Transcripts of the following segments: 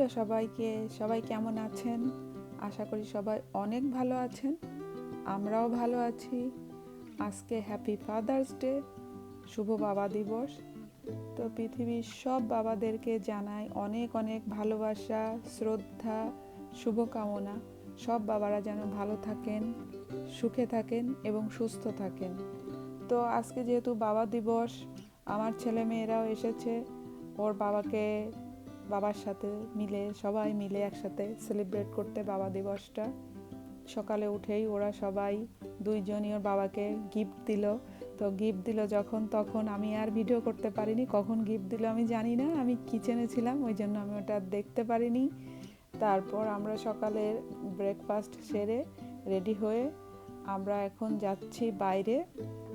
Hello সবাইকে, সবাই কেমন আছেন? আশা করি সবাই অনেক ভালো আছেন। আমরাও ভালো আছি। আজকে হ্যাপি ফাদার্স ডে শুভ বাবা দিবস। তো পৃথিবীর সব বাবাদেরকে জানাই অনেক অনেক ভালোবাসা, শ্রদ্ধা, শুভকামনা। সব বাবারা যেন ভালো থাকেন, সুখে থাকেন এবং সুস্থ থাকেন। তো আজকে যেহেতু বাবা দিবস, আমার ছেলে মেয়েরাও এসেছে। ওর বাবাকে বাবার সাথে মিলে, সবাই মিলে একসাথে সেলিব্রেট করতে বাবা দিবসটা। সকালে উঠেই ওরা সবাই দুইজনই ওর বাবাকে গিফট দিল। তো গিফট দিল যখন তখন আমি আর ভিডিও করতে পারিনি। কখন গিফট দিল আমি জানি না। আমি কিচেনে ছিলাম, ওই জন্য আমি ওটা দেখতে পারিনি। তারপর আমরা সকালে ব্রেকফাস্ট সেরে রেডি হয়ে আমরা এখন যাচ্ছি বাইরে।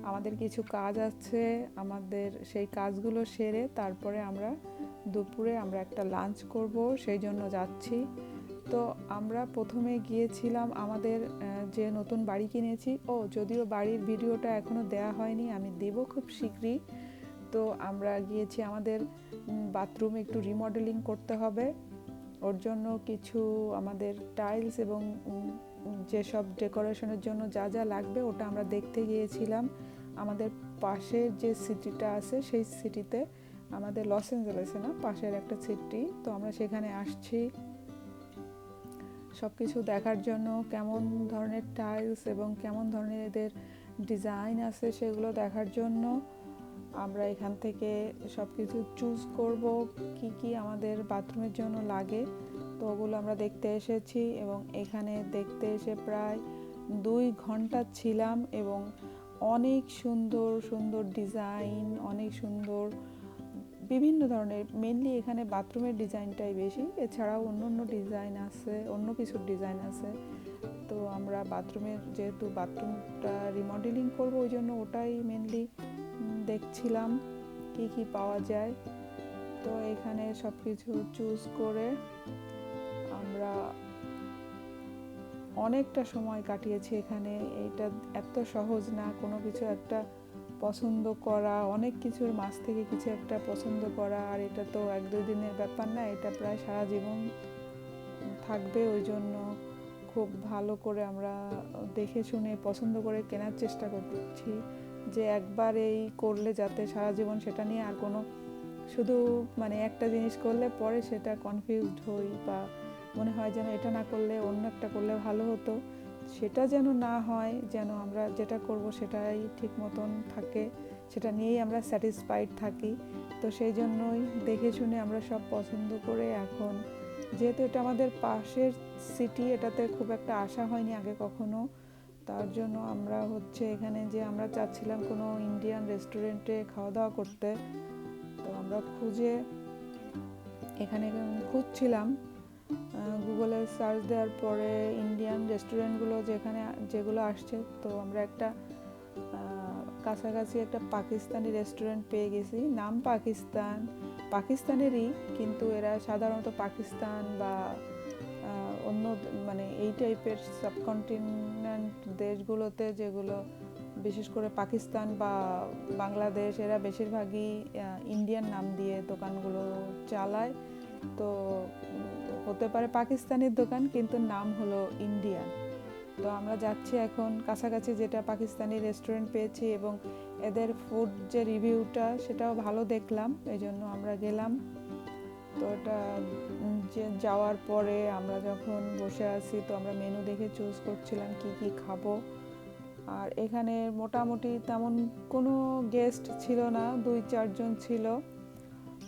আমাদের কিছু কাজ আছে, আমাদের সেই কাজগুলো সেরে তারপরে আমরা দুপুরে আমরা একটা লাঞ্চ করব, সেই জন্য যাচ্ছি। তো আমরা প্রথমে গিয়েছিলাম আমাদের যে নতুন বাড়ি কিনেছি। ও, যদিও বাড়ির ভিডিওটা এখনও দেয়া হয়নি, আমি দেব খুব শীঘ্রই। তো আমরা গিয়েছি আমাদের বাথরুম একটু রিমডেলিং করতে হবে। ওর জন্য কিছু আমাদের টাইলস এবং যেসব ডেকোরেশনের জন্য যা যা লাগবে, ওটা আমরা দেখতে গিয়েছিলাম। আমাদের পাশের যে সিটিটা আছে, সেই সিটিতে আমাদের লস অ্যাঞ্জেলেসে না, পাশের একটা সিটি, তো আমরা সেখানে আসছি। সব কিছু দেখার জন্য কেমন ধরনের টাইলস এবং কেমন ধরনের এদের ডিজাইন আছে সেগুলো দেখার জন্য আমরা এখান থেকে সব কিছু চুজ করব, কি কি আমাদের বাথরুমের জন্য লাগে। তো ওগুলো আমরা দেখতে এসেছি এবং এখানে দেখতে এসে প্রায় দুই ঘণ্টা ছিলাম এবং অনেক সুন্দর সুন্দর ডিজাইন, অনেক সুন্দর বিভিন্ন ধরনের মেনলি এখানে বাথরুমের ডিজাইনটাই বেশি। এছাড়াও অন্য অন্য ডিজাইন আছে, অন্য কিছুর ডিজাইন আছে। তো আমরা বাথরুমের যেহেতু বাথরুমটা রিমডেলিং করব, ওই জন্য ওটাই মেনলি দেখছিলাম কি কি পাওয়া যায়। তো এখানে সব কিছু চুজ করে আমরা অনেকটা সময় কাটিয়েছি এখানে। এইটা এত সহজ না, কোনো কিছু একটা পছন্দ করা, অনেক কিছুর মাঝ থেকে কিছু একটা পছন্দ করা, আর এটা তো এক দুই দিনের ব্যাপার না, এটা প্রায় সারা জীবন থাকবে, ওই জন্য খুব ভালো করে আমরা দেখে শুনে, পছন্দ করে কেনার চেষ্টা করছি যে একবার এই করলে যাতে সারা জীবন সেটা নিয়ে আর কোনো শুধু মানে একটা জিনিস করলে পরে সেটা কনফিউজড হই বা মনে হয় যেন এটা না করলে অন্য একটা করলে ভালো হতো। সেটা যেন না হয়, যেন আমরা যেটা করব সেটাই ঠিক মতন থাকে, সেটা নিয়েই আমরা স্যাটিসফাইড থাকি। তো সেই জন্যই দেখে শুনে আমরা সব পছন্দ করে এখন, যেহেতু এটা আমাদের পাশের সিটি এটাতে খুব একটা আশা হয়নি আগে কখনো। তার জন্য আমরা হচ্ছে এখানে যে আমরা চাচ্ছিলাম কোনো ইন্ডিয়ান রেস্টুরেন্টে খাওয়া দাওয়া করতে, তো আমরা খুঁজে এখানে খুঁজছিলাম। গুগলে সার্চ দেওয়ার পরে ইন্ডিয়ান রেস্টুরেন্টগুলো যেখানে যেগুলো আসছে, তো আমরা একটা কাছাকাছি একটা পাকিস্তানি রেস্টুরেন্ট পেয়ে গেছি। নাম পাকিস্তান, পাকিস্তানেরই, কিন্তু এরা সাধারণত পাকিস্তান বা অন্য মানে এই টাইপের সাবকন্টিনেন্ট দেশগুলোতে যেগুলো, বিশেষ করে পাকিস্তান বা বাংলাদেশ, এরা বেশিরভাগই ইন্ডিয়ান নাম দিয়ে দোকানগুলো চালায়। তো হতে পারে পাকিস্তানের দোকান, কিন্তু নাম হলো ইন্ডিয়ান। তো আমরা যাচ্ছি এখন কাছাকাছি যেটা পাকিস্তানি রেস্টুরেন্ট পেয়েছি এবং এদের ফুড যে রিভিউটা সেটাও ভালো দেখলাম এই জন্য আমরা গেলাম। তো যে যাওয়ার পরে আমরা যখন বসে আছি, তো আমরা মেনু দেখে চুজ করছিলাম কি কি খাব। আর এখানে মোটামুটি তেমন কোনো গেস্ট ছিল না, দুই চারজন ছিল।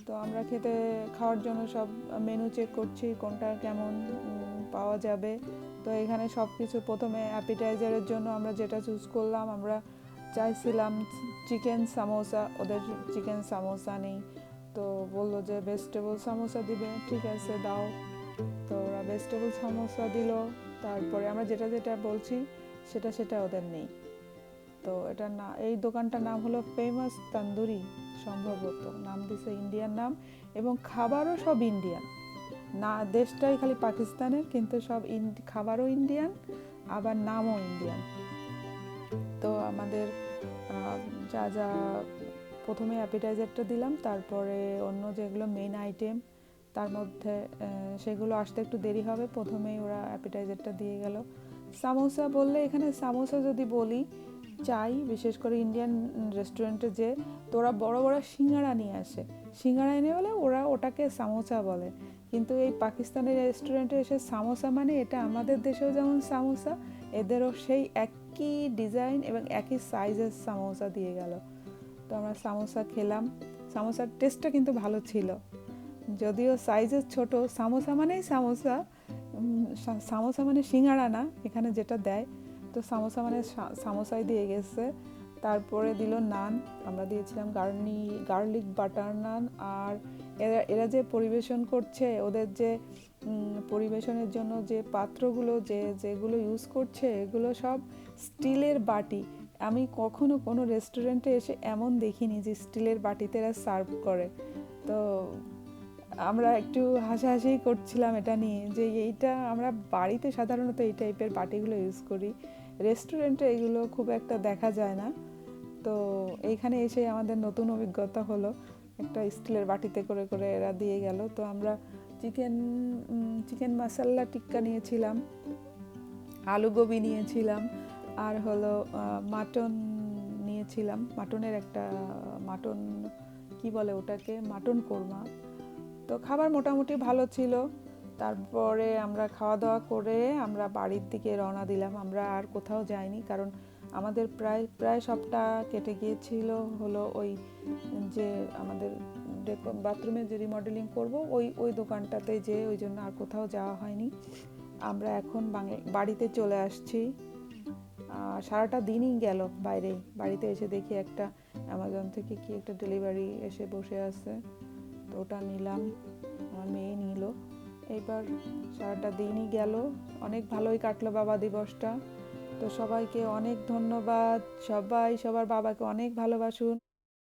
তো আমরা খেতে, খাওয়ার জন্য সব মেনু চেক করছি, কোনটা কেমন পাওয়া যাবে। তো এখানে সব কিছু প্রথমে অ্যাপিটাইজারের জন্য আমরা যেটা চুজ করলাম, আমরা চাইছিলাম চিকেন সামোসা ওদের চিকেন সামোসা নেই। তো বলল যে ভেজিটেবল সামোসা দিবে, ঠিক আছে, দাও। তো ওরা ভেজিটেবল সামোসা দিল, তারপরে আমরা যেটা যেটা বলছি, সেটা সেটা ওদের নেই। তো এটা না, এই দোকানটার নাম হলো ফেমাস তান্দুরি সম্ভবত। নাম দিছে ইন্ডিয়ান নাম এবং খাবারও সব ইন্ডিয়ান না, দেশটাই খালি পাকিস্তানের, কিন্তু সব খাবারও ইন্ডিয়ান আবার নামও ইন্ডিয়ান তো আমাদের যা যা প্রথমে অ্যাপিটাইজারটা দিলাম, তারপরে অন্য যেগুলো মেন আইটেম তার মধ্যে সেগুলো আসতে একটু দেরি হবে। প্রথমেই ওরা অ্যাপিটাইজারটা দিয়ে গেল। সামোসা বললে এখানে সামোসা যদি বলি চাই, বিশেষ করে ইন্ডিয়ান রেস্টুরেন্টে যে তোরা বড় বড় সিঙ্গারা নিয়ে আসে। সিঙ্গারা এনে বলে ওরা ওটাকে সামোসা বলে। কিন্তু এই পাকিস্তানের রেস্টুরেন্টে এসে সামোসা মানে এটা আমাদের দেশেও যেমন সামোসা, এদেরও সেই একই ডিজাইন এবং একই সাইজের সামোসা দিয়ে গেল। তো আমরা সামোসা খেলাম। সামোসার টেস্টটা কিন্তু ভালো ছিল। যদিও সাইজের ছোট, সামোসা মানেই সামোসা সামোসা মানে সিঙ্গারা না, এখানে যেটা দেয় তো সামোসা মানে সামোসাই দিয়ে গেছে। তারপরে দিল নান, আমরা দিয়েছিলাম গার্নি, গার্লিক বাটার নান। আর এরা এরা যে পরিবেশন করছে, ওদের যে পরিবেশনের জন্য যে পাত্রগুলো, যে, যেগুলো ইউজ করছে, এগুলো সব স্টিলের বাটি। আমি কখনো কোনো রেস্টুরেন্টে এসে এমন দেখিনি যে স্টিলের বাটিতে এরা সার্ভ করে। তো আমরা একটু হাসাহাসি করছিলাম এটা নিয়ে যে এইটা আমরা বাড়িতে সাধারণত এই টাইপের বাটিগুলো ইউজ করি। রেস্টুরেন্টে এগুলো খুব একটা দেখা যায় না। তো এইখানে এসে আমাদের নতুন অভিজ্ঞতা হলো। একটা স্টিলের বাটিতে করে করে এরা দিয়ে গেল। তো আমরা চিকেন চিকেন মশালা টিক্কা নিয়েছিলাম, আলু গোবি নিয়েছিলাম, আর হলো মাটন নিয়েছিলাম। মাটনের একটা, মাটন, কি বলে ওটাকে? মাটন কোরমা। তো খাবার মোটামুটি ভালো ছিল। তারপরে আমরা খাওয়া দাওয়া করে আমরা বাড়ির দিকে রওনা দিলাম। আমরা আর কোথাও যাইনি কারণ আমাদের প্রায় প্রায় সবটা কেটে গিয়েছিল হলো ওই যে আমাদের বাথরুমে যে রিমডেলিং করব, ওই ওই দোকানটাতে যে ওই জন্য আর কোথাও যাওয়া হয়নি। আমরা এখন বাড়িতে চলে আসছি। সারাটা দিনই গেল বাইরে। বাড়িতে এসে দেখি একটা অ্যামাজন থেকে কি একটা ডেলিভারি এসে বসে আছে। তো ওটা নিলাম। আমার মেয়ে নিল। এবার সারাটা দিনই গেল। অনেক ভালোই কাটলো বাবা দিবসটা। তো সবাইকে অনেক ধন্যবাদ। সবাই, সবার বাবাকে অনেক ভালোবাসুন।